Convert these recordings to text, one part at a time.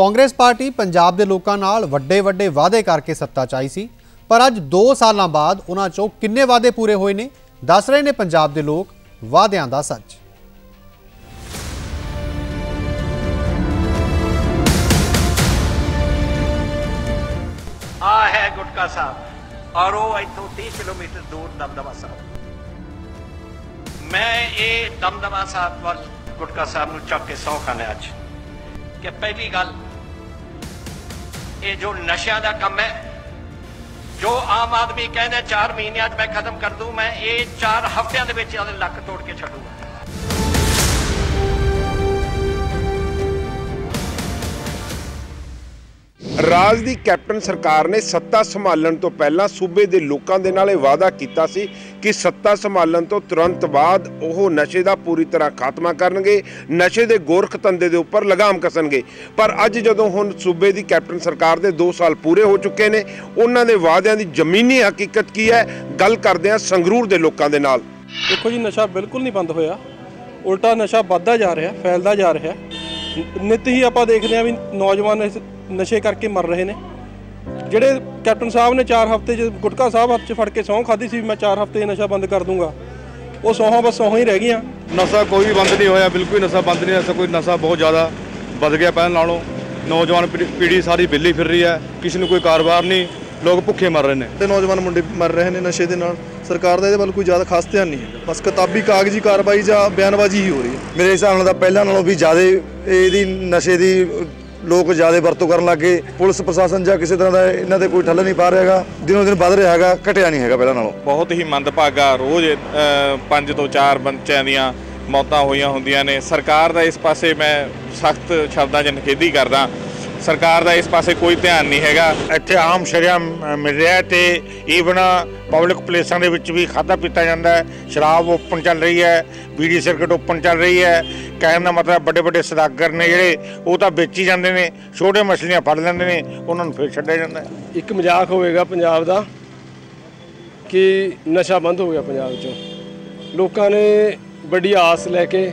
Congress party Punjab ਦੇ ਲੋਕਾਂ ਨਾਲ ਵੱਡੇ ਵੱਡੇ ਵਾਅਦੇ ਕਰਕੇ ਸੱਤਾ 'ਚ ਆਈ ਸੀ, ਪਰ ਅੱਜ 2 ਸਾਲਾਂ ਬਾਅਦ ਉਹਨਾਂ 'ਚੋਂ ਕਿੰਨੇ ਵਾਅਦੇ ਪੂਰੇ ਹੋਏ ਨੇ, ਦੱਸ ਰਹੇ ਨੇ ਪੰਜਾਬ ਦੇ ਲੋਕ ਵਾਅਦਿਆਂ ਦਾ ਸੱਚ। ਆ ਹੈ ਗੁਟਕਾ ਸਾਹਿਬ, ਔਰ ਉਹ ਇੱਥੋਂ 30 ਕਿਲੋਮੀਟਰ ਦੂਰ ਦਮਦਮਾ ਸਾਹਿਬ। ਮੈਂ ਇਹ ਦਮਦਮਾ ਸਾਹਿਬ ਵੱਲ ਗੁਟਕਾ ਸਾਹਿਬ ਨੂੰ ਚੱਕ ਕੇ ਸੌ ਖਾਨੇ ਅੱਜ, ਕਿ ਪਹਿਲੀ ਗੱਲ ਇਹ ਜੋ ਨਸ਼ਿਆਂ ਦਾ ਕੰਮ ਹੈ, ਜੋ ਆਮ ਆਦਮੀ ਕਹਿੰਦਾ 4 ਮਹੀਨਿਆਂ 'ਚ ਮੈਂ ਖਤਮ ਕਰ ਦੂੰ, ਮੈਂ ਇਹ 4 ਹਫ਼ਤਿਆਂ ਦੇ ਵਿੱਚ ਇਹਦੇ ਲੱਕ ਤੋੜ ਕੇ ਛੱਡੂਗਾ। ਰਾਜ ਦੀ ਕੈਪਟਨ ਸਰਕਾਰ ਨੇ ਸੱਤਾ ਸੰਭਾਲਣ ਤੋਂ ਪਹਿਲਾਂ ਸੂਬੇ ਦੇ ਲੋਕਾਂ ਦੇ ਨਾਲ ਇਹ ਵਾਅਦਾ ਕੀਤਾ ਸੀ ਕਿ ਸੱਤਾ ਸੰਭਾਲਣ ਤੋਂ ਤੁਰੰਤ ਬਾਅਦ ਉਹ ਨਸ਼ੇ ਦਾ ਪੂਰੀ ਤਰ੍ਹਾਂ ਖਾਤਮਾ ਕਰਨਗੇ, ਨਸ਼ੇ ਦੇ ਗੋਰਖ ਧੰਦੇ ਦੇ ਉੱਪਰ ਲਗਾਮ ਕਸਣਗੇ। ਪਰ ਅੱਜ ਜਦੋਂ ਹੁਣ ਸੂਬੇ ਦੀ ਕੈਪਟਨ ਸਰਕਾਰ ਦੇ 2 ਸਾਲ ਪੂਰੇ ਹੋ ਚੁੱਕੇ ਨੇ, ਉਹਨਾਂ ਦੇ ਵਾਅਦਿਆਂ ਦੀ ਜ਼ਮੀਨੀ ਹਕੀਕਤ ਕੀ ਹੈ? ਗੱਲ ਕਰਦੇ ਹਾਂ ਸੰਗਰੂਰ ਦੇ ਲੋਕਾਂ ਦੇ ਨਾਲ। ਦੇਖੋ ਜੀ, ਨਸ਼ਾ ਬਿਲਕੁਲ ਨਹੀਂ ਬੰਦ ਹੋਇਆ। ਉਲਟਾ ਨਸ਼ਾ ਵੱਧਦਾ ਜਾ ਰਿਹਾ, ਫੈਲਦਾ ਜਾ ਰਿਹਾ। ਨਿੱਤ ਹੀ ਆਪਾਂ ਦੇਖਦੇ ਹਾਂ ਵੀ ਨੌਜਵਾਨ ਇਸ ਨਸ਼ੇ ਕਰਕੇ ਮਰ ਰਹੇ ਨੇ। ਜਿਹੜੇ ਕੈਪਟਨ ਸਾਹਿਬ ਨੇ 4 ਹਫ਼ਤੇ ਚ ਗੁਟਕਾ ਸਾਹਿਬ ਹੱਥ 'ਚ ਫੜ ਕੇ ਸਹੁੰ ਖਾਦੀ ਸੀ ਵੀ ਮੈਂ 4 ਹਫ਼ਤੇ 'ਚ ਨਸ਼ਾ ਬੰਦ ਕਰ ਦੂੰਗਾ। ਉਹ ਸੌਹਾਂ ਬਸ ਸੌਹਾਂ ਹੀ ਰਹਿ ਗਈਆਂ। ਨਸ਼ਾ ਕੋਈ ਵੀ ਬੰਦ ਨਹੀਂ ਹੋਇਆ, ਬਿਲਕੁਲ ਨਸ਼ਾ ਬੰਦ ਨਹੀਂ ਹੋਇਆ। ਕੋਈ ਨਸ਼ਾ ਬਹੁਤ ਜ਼ਿਆਦਾ ਵੱਧ ਗਿਆ ਪਹਿਲਾਂ ਨਾਲੋਂ। ਨੌਜਵਾਨ ਪੀੜ੍ਹੀ- ਪੀੜ੍ਹੀ ਸਾਰੀ ਬਿੱਲੀ ਫਿਰ ਰਹੀ ਹੈ। ਕਿਸੇ ਨੂੰ ਕੋਈ ਕਾਰੋਬਾਰ ਨਹੀਂ। ਲੋਕ ਭੁੱਖੇ ਮਰ ਰਹੇ ਨੇ। ਤੇ ਨੌਜਵਾਨ ਮੁੰਡੇ ਮਰ ਰਹੇ ਨੇ ਨਸ਼ੇ ਦੇ ਨਾਲ। ਸਰਕਾਰ ਦਾ ਇਹਦੇ ਵੱਲ ਕੋਈ ਜ਼ਿਆਦਾ ਖਾਸ ਧਿਆਨ ਨਹੀਂ ਹੈ। ਬਸ ਕਿਤਾਬੀ ਕਾਗਜ਼ੀ ਕਾਰਵਾਈ ਜਾਂ ਬਿਆਨਬਾਜ਼ੀ ਹੀ ਹੋ ਰਹੀ ਹੈ। ਮੇਰੇ ਹਿਸਾਬ ਨਾਲ ਤਾਂ ਪਹਿਲਾਂ ਨਾਲੋਂ ਵੀ ਜ਼ਿਆਦਾ ਇਹਦੀ ਨਸ਼ੇ ਦੀ ਲੋਕ ਜ਼ਿਆਦਾ ਵਰਤੋਂ ਕਰਨ ਲੱਗੇ ਪੁਲਿਸ ਪ੍ਰਸ਼ਾਸਨ ਜਾਂ ਕਿਸੇ ਤਰ੍ਹਾਂ ਦਾ ਇਹਨਾਂ ਤੇ ਕੋਈ ਠੱਲ ਨਹੀਂ ਪਾ ਰਿਹਾ ਹੈਗਾ। ਦਿਨੋਂ ਦਿਨ ਵੱਧ ਰਿਹਾ ਹੈਗਾ ਘਟਿਆ ਨਹੀਂ ਹੈਗਾ ਪਹਿਲਾਂ ਨਾਲੋਂ। ਬਹੁਤ ਹੀ ਮੰਦਭਾਗਾ ਰੋਜ਼ ਪੰਜ ਤੋਂ ਚਾਰ ਬੱਚਿਆਂ ਦੀਆਂ ਮੌਤਾਂ ਹੋਈਆਂ ਹੁੰਦੀਆਂ ਨੇ। ਸਰਕਾਰ ਦਾ ਇਸ ਪਾਸੇ ਮੈਂ ਸਖਤ ਸ਼ਬਦਾਂ 'ਚ ਨਿਖੇਧੀ ਕਰਦਾ। ਸਰਕਾਰ ਦਾ ਇਸ ਪਾਸੇ ਕੋਈ ਧਿਆਨ ਨਹੀਂ ਹੈਗਾ। ਇੱਥੇ ਆਮ ਸ਼ਰਿਆਮ ਮਿਲ ਰਿਹਾ ਹੈ ਤੇ ਈਵਨ ਪਬਲਿਕ ਪਲੇਸਾਂ ਦੇ ਵਿੱਚ ਵੀ ਖਾਦਾ ਪੀਤਾ ਜਾਂਦਾ ਹੈ। ਸ਼ਰਾਬ ਓਪਨ ਚੱਲ ਰਹੀ ਹੈ ਬੀੜੀ ਸਰਕਟ ਓਪਨ ਚੱਲ ਰਹੀ ਹੈ। ਕਹਿਣ ਦਾ ਮਤਲਬ ਵੱਡੇ ਵੱਡੇ ਸਦਾਗਰ ਨੇ ਜਿਹੜੇ ਉਹ ਤਾਂ ਵੇਚੀ ਜਾਂਦੇ ਨੇ ਛੋਟੇ ਮਛਲੀਆਂ ਫੜ ਲੈਂਦੇ ਨੇ ਉਹਨਾਂ ਨੂੰ ਫੇਰ ਛੱਡਿਆ ਜਾਂਦਾ ਇੱਕ ਮਜ਼ਾਕ ਹੋਵੇਗਾ ਪੰਜਾਬ ਦਾ ਕਿ ਨਸ਼ਾ ਬੰਦ ਹੋ ਗਿਆ ਪੰਜਾਬ 'ਚੋਂ। ਲੋਕਾਂ ਨੇ ਵੱਡੀ ਆਸ ਲੈ ਕੇ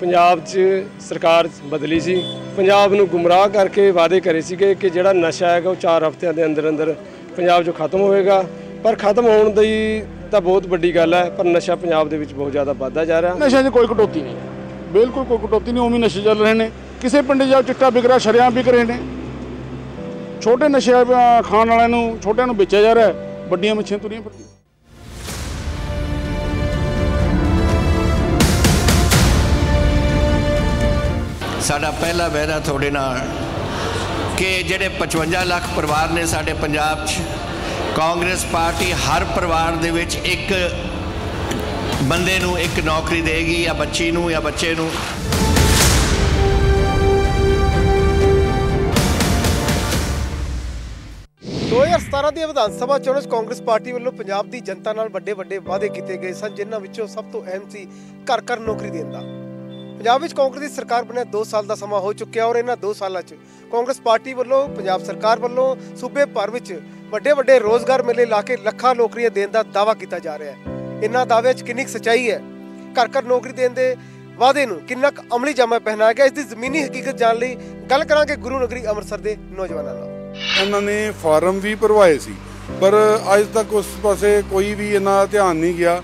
ਪੰਜਾਬ 'ਚ ਸਰਕਾਰ ਬਦਲੀ ਸੀ। ਪੰਜਾਬ ਨੂੰ ਗੁੰਮਰਾਹ ਕਰਕੇ ਵਾਅਦੇ ਕਰੇ ਸੀਗੇ ਕਿ ਜਿਹੜਾ ਨਸ਼ਾ ਹੈਗਾ ਉਹ 4 ਹਫ਼ਤਿਆਂ ਦੇ ਅੰਦਰ ਅੰਦਰ ਪੰਜਾਬ 'ਚੋਂ ਖਤਮ ਹੋਏਗਾ ਪਰ ਖਤਮ ਹੋਣ ਦੀ ਤਾਂ ਬਹੁਤ ਵੱਡੀ ਗੱਲ ਹੈ, ਪਰ ਨਸ਼ਾ ਪੰਜਾਬ ਦੇ ਵਿੱਚ ਬਹੁਤ ਜ਼ਿਆਦਾ ਵੱਧਦਾ ਜਾ ਰਿਹਾ। ਨਸ਼ੇ 'ਚ ਕੋਈ ਕਟੌਤੀ ਨਹੀਂ। ਬਿਲਕੁਲ ਕੋਈ ਕਟੌਤੀ ਨਹੀਂ, ਉਵੇਂ ਨਸ਼ੇ ਚੱਲ ਰਹੇ ਨੇ। ਕਿਸੇ ਪਿੰਡ ਜਾਓ ਚਿੱਟਾ ਵਿਕ ਰਿਹਾ ਸ਼ਰਿਆਂ ਵਿਕ ਰਹੇ ਨੇ। ਛੋਟੇ ਨਸ਼ੇ ਖਾਣ ਵਾਲਿਆਂ ਨੂੰ, ਛੋਟਿਆਂ ਨੂੰ ਵੇਚਿਆ ਜਾ ਰਿਹਾ ਵੱਡੀਆਂ ਮੱਛੀਆਂ ਤੁਰੀਆਂ ਫਿਰਦੀਆਂ। ਸਾਡਾ ਪਹਿਲਾ ਵਾਅਦਾ ਤੁਹਾਡੇ ਨਾਲ ਕਿ ਜਿਹੜੇ 55 ਲੱਖ ਪਰਿਵਾਰ ਨੇ ਸਾਡੇ ਪੰਜਾਬ 'ਚ, ਕਾਂਗਰਸ ਪਾਰਟੀ ਹਰ ਪਰਿਵਾਰ ਦੇ ਵਿੱਚ ਇੱਕ ਬੰਦੇ ਨੂੰ ਇੱਕ ਨੌਕਰੀ ਦੇਗੀ ਜਾਂ ਬੱਚੀ ਨੂੰ ਜਾਂ ਬੱਚੇ ਨੂੰ। ਦੋ 2017 ਦੀਆਂ ਵਿਧਾਨ ਸਭਾ ਚੋਣਾਂ 'ਚ ਕਾਂਗਰਸ ਪਾਰਟੀ ਵੱਲੋਂ ਪੰਜਾਬ ਦੀ ਜਨਤਾ ਨਾਲ ਵੱਡੇ ਵੱਡੇ ਵਾਅਦੇ ਕੀਤੇ ਗਏ ਸਨ, ਜਿਨ੍ਹਾਂ ਵਿੱਚੋਂ ਸਭ ਤੋਂ ਅਹਿਮ ਸੀ ਘਰ ਘਰ ਨੌਕਰੀ ਦੇਣ ਦਾ। ਪੰਜਾਬ ਵਿੱਚ ਕਾਂਗਰਸ ਦੀ ਸਰਕਾਰ ਬਣਿਆ 2 ਸਾਲ ਦਾ ਸਮਾਂ ਹੋ ਚੁੱਕਿਆ ਔਰ ਇਹਨਾਂ 2 ਸਾਲਾਂ 'ਚ ਕਾਂਗਰਸ ਪਾਰਟੀ ਵੱਲੋਂ, ਪੰਜਾਬ ਸਰਕਾਰ ਵੱਲੋਂ ਸੂਬੇ ਭਰ ਵਿੱਚ ਵੱਡੇ ਵੱਡੇ ਰੋਜ਼ਗਾਰ ਮੇਲੇ ਲਾ ਕੇ ਲੱਖਾਂ ਨੌਕਰੀਆਂ ਦੇਣ ਦਾ ਦਾਅਵਾ ਕੀਤਾ ਜਾ ਰਿਹਾ ਹੈ। ਇਹਨਾਂ ਦਾਅਵਿਆਂ 'ਚ ਕਿੰਨੀ ਕੁ ਸੱਚਾਈ ਹੈ? ਘਰ ਘਰ ਨੌਕਰੀ ਦੇਣ ਦੇ ਵਾਅਦੇ ਨੂੰ ਕਿੰਨਾ ਕੁ ਅਮਲੀ ਜਾਮਾ ਪਹਿਨਾਇਆ ਗਿਆ? ਇਸ ਦੀ ਜ਼ਮੀਨੀ ਹਕੀਕਤ ਜਾਣ ਲਈ ਗੱਲ ਕਰਾਂਗੇ ਗੁਰੂ ਨਗਰੀ ਅੰਮ੍ਰਿਤਸਰ ਦੇ ਨੌਜਵਾਨਾਂ ਨਾਲ। ਇਹਨਾਂ ਨੇ ਫਾਰਮ ਵੀ ਭਰਵਾਏ ਸੀ, ਪਰ ਅੱਜ ਤੱਕ ਉਸ ਪਾਸੇ ਕੋਈ ਵੀ ਇਹਨਾਂ ਧਿਆਨ ਨਹੀਂ ਗਿਆ।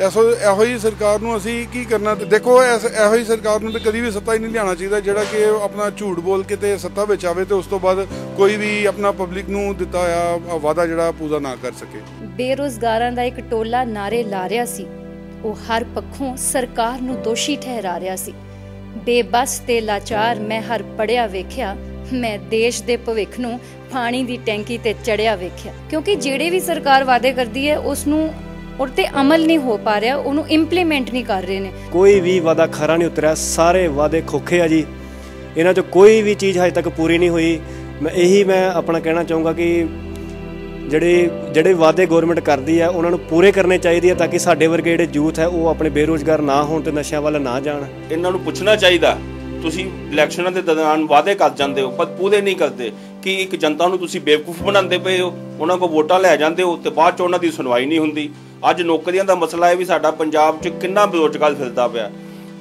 ਐਸੋ ਇਹੋ ਹੀ ਸਰਕਾਰ ਨੂੰ ਅਸੀਂ ਕੀ ਕਰਨਾ ਦੇਖੋ ਇਹੋ ਹੀ ਸਰਕਾਰ ਨੂੰ ਤੇ ਕਦੀ ਵੀ ਸੱਤਾ ਹੀ ਨਹੀਂ ਲਿਆਉਣਾ ਚਾਹੀਦਾ ਜਿਹੜਾ ਕਿ ਆਪਣਾ ਝੂਠ ਬੋਲ ਕੇ ਤੇ ਸੱਤਾ ਵਿੱਚ ਆਵੇ ਤੇ ਉਸ ਤੋਂ ਬਾਅਦ ਕੋਈ ਵੀ ਆਪਣਾ ਪਬਲਿਕ ਨੂੰ ਦਿੱਤਾ ਹੋਇਆ ਵਾਅਦਾ ਜਿਹੜਾ ਪੂਰਾ ਨਾ ਕਰ ਸਕੇ। ਬੇਰੋਜ਼ਗਾਰਾਂ ਦਾ ਇੱਕ ਟੋਲਾ ਨਾਰੇ ਲਾ ਰਿਹਾ ਸੀ। ਉਹ ਹਰ ਪੱਖੋਂ ਸਰਕਾਰ ਨੂੰ ਦੋਸ਼ੀ ਠਹਿਰਾ ਰਿਹਾ ਸੀ। ਬੇਬਸ ਤੇ ਲਾਚਾਰ ਮੈਂ ਹਰ ਪੜਿਆ ਵੇਖਿਆ, ਮੈਂ ਦੇਸ਼ ਦੇ ਭਵਿੱਖ ਨੂੰ ਪਾਣੀ ਦੀ ਟੈਂਕੀ ਤੇ ਚੜਿਆ ਵੇਖਿਆ। ਕਿਉਂਕਿ ਜਿਹੜੇ ਵੀ ਸਰਕਾਰ ਵਾਅਦੇ ਕਰਦੀ ਹੈ, ਉਸ ਨੂੰ ਉਰ ਤੇ ਅਮਲ ਨਹੀਂ ਹੋ ਪਾ ਰਿਹਾ ਉਹਨੂੰ ਇੰਪਲੀਮੈਂਟ ਨਹੀਂ ਕਰ ਰਹੇ ਨੇ। ਕੋਈ ਵੀ ਵਾਦਾ ਖਰਾ ਨਹੀਂ ਉਤਰਿਆ ਸਾਰੇ ਵਾਦੇ ਖੋਖੇ ਆ ਜੀ। ਇਹਨਾਂ 'ਚੋਂ ਕੋਈ ਵੀ ਚੀਜ਼ ਹਜੇ ਤੱਕ ਪੂਰੀ ਨਹੀਂ ਹੋਈ। ਮੈਂ ਇਹੀ ਮੈਂ ਆਪਣਾ ਕਹਿਣਾ ਚਾਹੂੰਗਾ ਕਿ ਜਿਹੜੇ ਜਿਹੜੇ ਵਾਅਦੇ ਗਵਰਨਮੈਂਟ ਕਰਦੀ ਹੈ ਉਹਨਾਂ ਨੂੰ ਪੂਰੇ ਕਰਨੇ ਚਾਹੀਦੇ ਆ ਤਾਂ ਕਿ ਸਾਡੇ ਵਰਗੇ ਜਿਹੜੇ ਯੂਥ ਹੈ ਉਹ ਆਪਣੇ ਬੇਰੋਜ਼ਗਾਰ ਨਾ ਹੋਣ ਤੇ ਨਸ਼ਿਆਂ ਵੱਲ ਨਾ ਜਾਣ। ਇਹਨਾਂ ਨੂੰ ਪੁੱਛਣਾ ਚਾਹੀਦਾ ਤੁਸੀਂ ਇਲੈਕਸ਼ਨਾਂ ਦੇ ਦੌਰਾਨ ਵਾਅਦੇ ਕਰ ਜਾਂਦੇ ਹੋ ਪਰ ਪੂਰੇ ਨਹੀਂ ਕਰਦੇ। ਕਿ ਇੱਕ ਜਨਤਾ ਨੂੰ ਤੁਸੀਂ ਬੇਵਕੂਫ ਬਣਾਉਂਦੇ ਪਏ ਹੋ? ਉਹਨਾਂ ਕੋਲ ਵੋਟਾਂ ਲੈ ਜਾਂਦੇ ਹੋ ਤੇ ਬਾਅਦ ਚ ਉਹਨਾਂ ਦੀ ਸੁਣਵਾਈ ਨਹੀਂ ਹੁੰਦੀ। ਅੱਜ ਨੌਕਰੀਆਂ ਦਾ ਮਸਲਾ ਹੈ ਵੀ ਸਾਡਾ ਪੰਜਾਬ 'ਚ ਕਿੰਨਾ ਬੇਰੁਜ਼ਗਾਰ ਫਿਰਦਾ ਪਿਆ।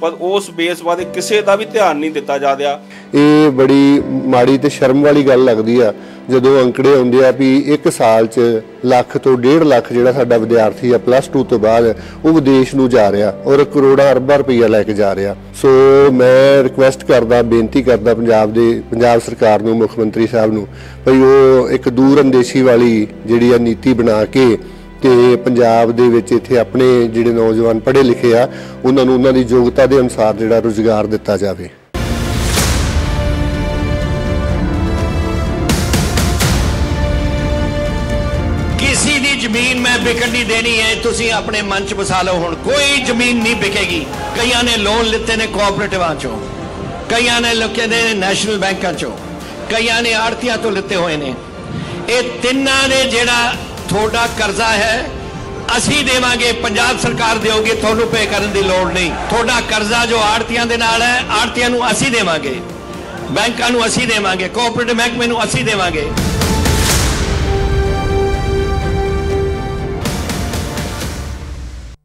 ਪਰ ਉਸ ਬੇਸ ਬਾਰੇ ਕਿਸੇ ਦਾ ਵੀ ਧਿਆਨ ਨਹੀਂ ਦਿੱਤਾ ਜਾ ਰਿਹਾ। ਇਹ ਬੜੀ ਮਾੜੀ ਤੇ ਸ਼ਰਮ ਵਾਲੀ ਗੱਲ ਲੱਗਦੀ ਆ, ਜਦੋਂ ਅੰਕੜੇ ਆਉਂਦੇ ਆ ਵੀ ਇੱਕ ਸਾਲ 'ਚ ਲੱਖ ਤੋਂ ਡੇਢ ਲੱਖ ਜਿਹੜਾ ਸਾਡਾ ਵਿਦਿਆਰਥੀ ਆ ਪਲੱਸ 2 ਤੋਂ ਬਾਅਦ ਉਹ ਵਿਦੇਸ਼ ਨੂੰ ਜਾ ਰਿਹਾ ਔਰ ਕਰੋੜਾਂ ਅਰਬਾਂ ਰੁਪਈਆ ਲੈ ਕੇ ਜਾ ਰਿਹਾ। ਸੋ ਮੈਂ ਰਿਕੁਐਸਟ ਕਰਦਾ, ਬੇਨਤੀ ਕਰਦਾ ਪੰਜਾਬ ਦੇ, ਪੰਜਾਬ ਸਰਕਾਰ ਨੂੰ, ਮੁੱਖ ਮੰਤਰੀ ਸਾਹਿਬ ਨੂੰ, ਭਈ ਉਹ ਇੱਕ ਦੂਰ ਅੰਦੇਸ਼ੀ ਵਾਲੀ ਜਿਹੜੀ ਆ ਨੀਤੀ ਬਣਾ ਕੇ ਤੇ ਪੰਜਾਬ ਦੇ ਵਿੱਚ ਇੱਥੇ ਆਪਣੇ ਜਿਹੜੇ ਨੌਜਵਾਨ ਪੜ੍ਹੇ ਲਿਖੇ ਆ, ਉਹਨਾਂ ਨੂੰ ਉਹਨਾਂ ਦੀ ਯੋਗਤਾ ਦੇ ਅਨੁਸਾਰ ਜਿਹੜਾ ਰੁਜ਼ਗਾਰ ਦਿੱਤਾ ਜਾਵੇ। ਕਿਸੇ ਦੀ ਜ਼ਮੀਨ ਮੈਂ ਵਿਕਣ ਨਹੀਂ ਦੇਣੀ ਹੈ, ਤੁਸੀਂ ਆਪਣੇ ਮਨ ਚ ਵਸਾ ਲਓ ਹੁਣ। ਕੋਈ ਜ਼ਮੀਨ ਨਹੀਂ ਵਿਕੇਗੀ। ਕਈਆਂ ਨੇ ਲੋਨ ਲਿੱਤੇ ਨੇ ਕੋਆਪਰੇਟਿਵਾਂ ਚੋਂ। ਕਈਆਂ ਨੇ ਲੋਕਾਂ ਦੇ ਨੈਸ਼ਨਲ ਬੈਂਕਾਂ ਚੋਂ। ਕਈਆਂ ਨੇ ਆੜਤੀਆਂ ਤੋਂ ਲਿੱਤੇ ਹੋਏ ਨੇ। ਇਹ ਤਿੰਨਾਂ ਨੇ ਜਿਹੜਾ ਤੁਹਾਡਾ ਕਰਜ਼ਾ ਹੈ, ਅਸੀਂ ਦੇਵਾਂਗੇ, ਪੰਜਾਬ ਸਰਕਾਰ ਦੇਊਗੀ ਤੁਹਾਨੂੰ ਪੇ ਕਰਨ ਦੀ ਲੋੜ ਨਹੀਂ। ਤੁਹਾਡਾ ਕਰਜ਼ਾ ਜੋ ਆੜਤੀਆਂ ਦੇ ਨਾਲ ਹੈ ਆੜਤੀਆਂ ਨੂੰ ਅਸੀਂ ਦੇਵਾਂਗੇ। ਬੈਂਕਾਂ ਨੂੰ ਅਸੀਂ ਦੇਵਾਂਗੇ, ਕੋਆਪਰੇਟਿਵ ਮਹਿਕਮੇ ਨੂੰ ਅਸੀਂ ਦੇਵਾਂਗੇ।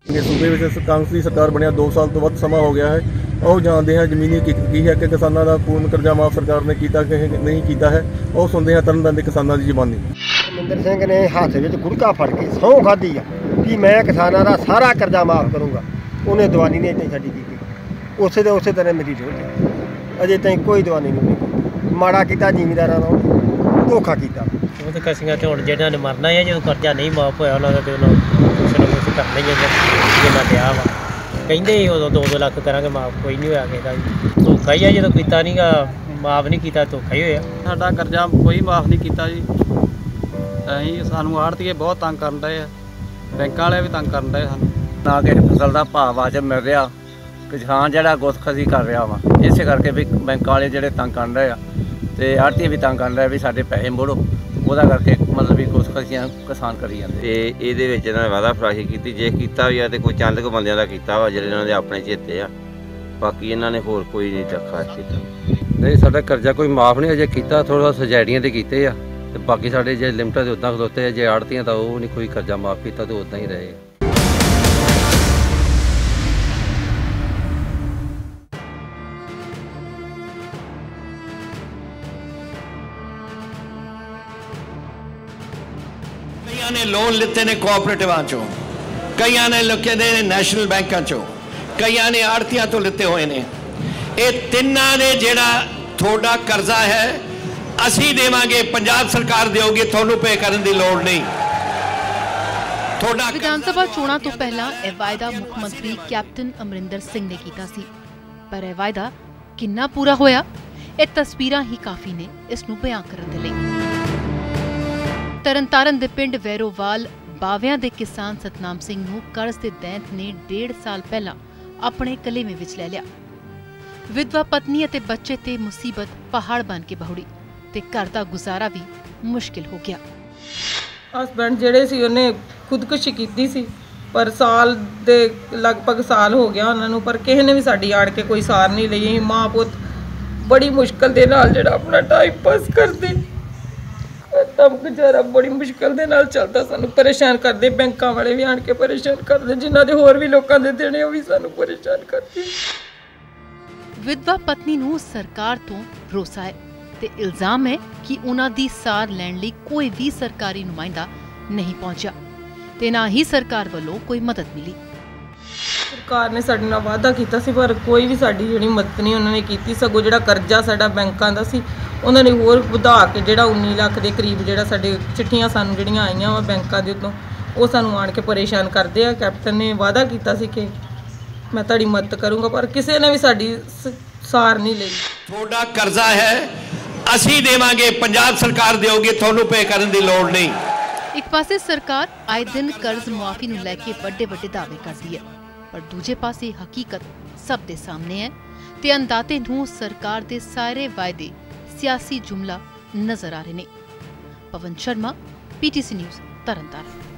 ਇਹ ਸੂਬੇ ਵਿੱਚ ਕਾਂਗਰਸ ਦੀ ਸਰਕਾਰ ਬਣਿਆ 2 ਸਾਲ ਤੋਂ ਵੱਧ ਸਮਾਂ ਹੋ ਗਿਆ ਹੈ। ਉਹ ਜਾਣਦੇ ਹਾਂ ਜ਼ਮੀਨੀ ਹਕੀਕਤ ਕੀ ਹੈ ਕਿ ਕਿਸਾਨਾਂ ਦਾ ਪੂਰਨ ਕਰਜ਼ਾ ਮਾਫ ਸਰਕਾਰ ਨੇ ਕੀਤਾ ਕਿ ਨਹੀਂ ਕੀਤਾ ਹੈ। ਉਹ ਸੁਣਦੇ ਹਾਂ ਤਰਨਤਾਰਨ ਦੇ ਕਿਸਾਨਾਂ ਦੀ ਜ਼ੁਬਾਨੀ। ਮਨਿੰਦਰ ਸਿੰਘ ਨੇ ਹੱਥ ਵਿੱਚ ਗੁੜਕਾ ਫੜ ਕੇ ਸਹੁੰ ਖਾਧੀ ਆ ਕਿ ਮੈਂ ਕਿਸਾਨਾਂ ਦਾ ਸਾਰਾ ਕਰਜ਼ਾ ਮਾਫ ਕਰੂੰਗਾ। ਉਹਨੇ ਦਵਾਨੀ ਨਹੀਂ ਇੱਥੇ ਛੱਡੀ ਕੀਤੀ। ਉਸੇ ਦੇ ਉਸੇ ਤਰ੍ਹਾਂ ਮੇਰੀ ਰੋਟੀ ਅਜੇ ਤਾਈਂ ਕੋਈ ਦਵਾਨੀ ਨਹੀਂ ਮਿਲੀ ਮਾੜਾ ਕੀਤਾ ਜ਼ਿਮੀਦਾਰਾਂ ਨਾਲ ਧੋਖਾ ਕੀਤਾ। ਉਹ ਤੇ ਕਸੀਆਂ ਹੁਣ ਜਿਹੜਿਆਂ ਨੇ ਮਰਨਾ ਹੈ ਜਦੋਂ ਕਰਜ਼ਾ ਨਹੀਂ ਮਾਫ ਹੋਇਆ ਉਹਨਾਂ ਦਾ ਤੇ ਉਹਨਾਂ ਕੁਛ ਨਾ ਕੁਛ ਕਰਨਾ ਹੀ ਹੈ ਜਿੰਨਾ ਲਿਆ ਵਾ। ਕਹਿੰਦੇ ਸੀ ਉਦੋਂ 2-2 ਲੱਖ ਕਰਾਂਗੇ ਮਾਫ ਕੋਈ ਨਹੀਂ ਹੋਇਆ ਕਿਸੇ ਦਾ ਵੀ। ਧੋਖਾ ਹੀ ਆ ਜਦੋਂ ਕੀਤਾ ਨਹੀਂਗਾ ਮਾਫ ਨਹੀਂ ਕੀਤਾ ਧੋਖਾ ਹੀ ਹੋਇਆ। ਸਾਡਾ ਕਰਜ਼ਾ ਕੋਈ ਮਾਫ ਨਹੀਂ ਕੀਤਾ ਜੀ। ਅਸੀਂ ਸਾਨੂੰ ਆੜਤੀਏ ਬਹੁਤ ਤੰਗ ਕਰਨ ਡਏ ਆ। ਬੈਂਕਾਂ ਵਾਲੇ ਵੀ ਤੰਗ ਕਰਨ ਡਏ ਸਾਨੂੰ। ਨਾ ਕਿਸੇ ਫਸਲ ਦਾ ਭਾਅ ਵਾਜਬ ਮਿਲ ਰਿਹਾ ਕਿਸਾਨ ਜਿਹੜਾ ਗੁੱਤਖਸੀ ਕਰ ਰਿਹਾ ਵਾ ਇਸੇ ਕਰਕੇ ਵੀ ਬੈਂਕ ਵਾਲੇ ਜਿਹੜੇ ਤੰਗ ਕਰ ਰਹੇ ਆ। ਤੇ ਆੜਤੀ ਵੀ ਤੰਗ ਕਰ ਰਹੇ ਵੀ ਸਾਡੇ ਪੈਸੇ ਮੋੜੋ ਉਹਦਾ ਕਰਕੇ ਮਤਲਬ ਵੀ ਗੁੱਤਖਸੀਆਂ ਕਿਸਾਨ ਕਰੀ ਜਾਂਦੇ। ਤੇ ਇਹਦੇ ਵਿੱਚ ਇਹਨਾਂ ਨੇ ਵਾਅਦਾ ਫਰਾਸ਼ੀ ਕੀਤੀ ਜੇ ਕੀਤਾ ਵੀ ਆ ਤੇ ਕੋਈ ਚੰਦ ਕੁ ਬੰਦਿਆਂ ਦਾ ਕੀਤਾ ਵਾ ਜਿਹੜੇ ਇਹਨਾਂ ਦੇ ਆਪਣੇ ਚੇਤੇ ਆ। ਬਾਕੀ ਇਹਨਾਂ ਨੇ ਹੋਰ ਕੋਈ ਨਹੀਂ ਰੱਖਾ ਕੀਤਾ ਨਹੀਂ ਸਾਡਾ ਕਰਜ਼ਾ ਕੋਈ ਮਾਫ ਨਹੀਂ ਅਜੇ ਕੀਤਾ ਥੋੜਾ ਸੁਜੈੜੀਆਂ ਤੇ ਕੀਤੇ ਆ। ਤੇ ਬਾਕੀ ਸਾਡੇ ਜੇ ਲਿਮਟਾਂ ਦੇ ਉਦਾਂ ਖਲੋਤੇ ਜੇ ਆੜਤੀਆਂ ਤਾਂ ਉਹ ਨਹੀਂ ਕੋਈ ਕਰਜ਼ਾ ਮਾਫ ਕੀਤਾ ਤੇ ਉਦਾਂ ਹੀ ਰਹੇ। ਕਈਆਂ ਨੇ ਲੋਨ ਲਿੱਤੇ ਨੇ ਕੋਆਪਰੇਟਿਵਾਂ ਚੋਂ, ਕਈਆਂ ਨੇ ਲੋਕਾਂ ਦੇ ਨੈਸ਼ਨਲ ਬੈਂਕਾਂ ਚੋਂ, ਕਈਆਂ ਨੇ ਆੜਤੀਆਂ ਤੋਂ ਲਿੱਤੇ ਹੋਏ ਨੇ। ਇਹ ਤਿੰਨਾਂ ਨੇ ਜਿਹੜਾ ਤੁਹਾਡਾ ਕਰਜ਼ਾ ਹੈ ਅਸੀਂ ਦੇਵਾਂਗੇ, ਪੰਜਾਬ ਸਰਕਾਰ ਦੇਊਗੀ ਤੁਹਾਨੂੰ ਪੇ ਕਰਨ ਦੀ ਲੋੜ ਨਹੀਂ। ਤੁਹਾਡਾ ਵਿਧਾਨ ਸਭਾ ਚੋਣਾਂ ਤੋਂ ਪਹਿਲਾਂ ਇਹ ਵਾਅਦਾ ਮੁੱਖ ਮੰਤਰੀ ਕੈਪਟਨ ਅਮਰਿੰਦਰ ਸਿੰਘ ਨੇ ਕੀਤਾ ਸੀ। ਪਰ ਇਹ ਵਾਅਦਾ ਕਿੰਨਾ ਪੂਰਾ ਹੋਇਆ, ਇਹ ਤਸਵੀਰਾਂ ਹੀ ਕਾਫੀ ਨੇ ਇਸ ਨੂੰ ਬਿਆਨ ਕਰਨ ਦੇ ਲਈ। ਤਰਨਤਾਰਨ ਦੇ ਪਿੰਡ ਵੈਰੋਵਾਲ ਬਾਵਿਆਂ ਦੇ ਕਿਸਾਨ ਸਤਨਾਮ ਸਿੰਘ ਨੂੰ ਕਰਜ਼ ਦੇ ਦੈਂਤ ਨੇ ਡੇਢ ਸਾਲ ਪਹਿਲਾਂ ਆਪਣੇ ਕਲੇਵੇਂ ਵਿੱਚ ਲੈ ਲਿਆ। ਵਿਧਵਾ ਪਤਨੀ ਅਤੇ ਬੱਚੇ ਤੇ ਮੁਸੀਬਤ ਪਹਾੜ ਬਣ ਕੇ ਬਹੁੜੀ। ਤੇ ਘਰ ਦਾ ਗੁਜ਼ਾਰਾ ਵੀ ਮੁਸ਼ਕਿਲ ਹੋ ਗਿਆ। ਹਸਬੰਡ ਜਿਹੜੇ ਸੀ ਉਹਨੇ ਖੁਦਕੁਸ਼ੀ ਕੀਤੀ ਸੀ। ਪਰ ਸਾਲ ਦੇ ਲਗਭਗ ਸਾਲ ਹੋ ਗਿਆ ਉਹਨਾਂ ਨੂੰ ਪਰ ਕਿਸੇ ਨੇ ਵੀ ਸਾਡੀ ਆੜ ਕੇ ਕੋਈ ਸਾਰ ਨਹੀਂ ਲਈ। ਮਾਂ ਪੁੱਤ ਬੜੀ ਮੁਸ਼ਕਲ ਦੇ ਨਾਲ ਜਿਹੜਾ ਆਪਣਾ ਟਾਈਮ ਪਾਸ ਕਰਦੇ। ਤਾਂ ਗੁਜ਼ਾਰਾ ਬੜੀ ਮੁਸ਼ਕਲ ਦੇ ਨਾਲ ਚੱਲਦਾ। ਸਾਨੂੰ ਪਰੇਸ਼ਾਨ ਕਰਦੇ ਬੈਂਕਾਂ ਵਾਲੇ ਵੀ ਆਣ ਕੇ ਪਰੇਸ਼ਾਨ ਕਰਦੇ ਜਿਨ੍ਹਾਂ ਦੇ ਹੋਰ ਵੀ ਲੋਕਾਂ ਦੇ ਦੇਣੇ ਉਹ ਵੀ ਸਾਨੂੰ ਪਰੇਸ਼ਾਨ ਕਰਦੇ। ਵਿਧਵਾ ਪਤਨੀ ਨੂੰ ਸਰਕਾਰ ਤੋਂ ਭਰੋਸਾ ਹੈ ਤੇ ਇਲਜ਼ਾਮ ਹੈ ਕਿ ਉਹਨਾਂ ਦੀ ਸਾਰ ਲੈਣ ਲਈ ਕੋਈ ਵੀ ਸਰਕਾਰੀ ਨੁਮਾਇੰਦਾ ਨਹੀਂ ਪਹੁੰਚਿਆ ਤੇ ਨਾ ਹੀ ਸਰਕਾਰ ਵੱਲੋਂ ਕੋਈ ਮਦਦ ਮਿਲੀ। ਸਰਕਾਰ ਨੇ ਸਾਡੇ ਨਾਲ ਵਾਅਦਾ ਕੀਤਾ ਸੀ ਪਰ ਕੋਈ ਵੀ ਸਾਡੀ ਜਿਹੜੀ ਮਦਦ ਨਹੀਂ ਉਹਨਾਂ ਨੇ ਕੀਤੀ। ਸਗੋਂ ਜਿਹੜਾ ਕਰਜ਼ਾ ਸਾਡਾ ਬੈਂਕਾਂ ਦਾ ਸੀ ਉਹਨਾਂ ਨੇ ਹੋਰ ਵਧਾ ਕੇ ਜਿਹੜਾ 19 ਲੱਖ ਦੇ ਕਰੀਬ ਜਿਹੜਾ ਸਾਡੇ ਚਿੱਠੀਆਂ ਸਾਨੂੰ ਜਿਹੜੀਆਂ ਆਈਆਂ ਵਾ ਬੈਂਕਾਂ ਦੇ ਉੱਤੋਂ ਉਹ ਸਾਨੂੰ ਆਣ ਕੇ ਪਰੇਸ਼ਾਨ ਕਰਦੇ ਆ। ਕੈਪਟਨ ਨੇ ਵਾਅਦਾ ਕੀਤਾ ਸੀ ਕਿ ਮੈਂ ਤੁਹਾਡੀ ਮਦਦ ਕਰੂੰਗਾ ਪਰ ਕਿਸੇ ਨੇ ਵੀ ਸਾਡੀ ਸਾਰ ਨਹੀਂ ਲਈ। ਤੁਹਾਡਾ ਕਰਜ਼ਾ ਹੈ ਅਸੀਂ ਦੇਵਾਂਗੇ, ਪੰਜਾਬ ਸਰਕਾਰ ਦੇਊਗੀ ਤੁਹਾਨੂੰ ਪੇ ਕਰਨ ਦੀ ਲੋੜ ਨਹੀਂ। ਇੱਕ ਪਾਸੇ ਸਰਕਾਰ ਆਏ ਦਿਨ ਕਰਜ਼ ਮੁਆਫੀ ਨੂੰ ਲੈ ਕੇ ਵੱਡੇ ਵੱਡੇ ਦਾਅਵੇ ਕਰਦੀ ਹੈ, ਪਰ ਦੂਜੇ ਪਾਸੇ ਹਕੀਕਤ ਸਭ ਦੇ ਸਾਹਮਣੇ ਹੈ ਤੇ ਅੰਦਾਤੇ ਨੂੰ ਸਰਕਾਰ ਦੇ ਸਾਰੇ ਵਾਅਦੇ ਸਿਆਸੀ ਜੁਮਲਾ ਨਜ਼ਰ ਆ ਰਹੇ ਨੇ। Pawan Sharma PTC News Tarn Taran.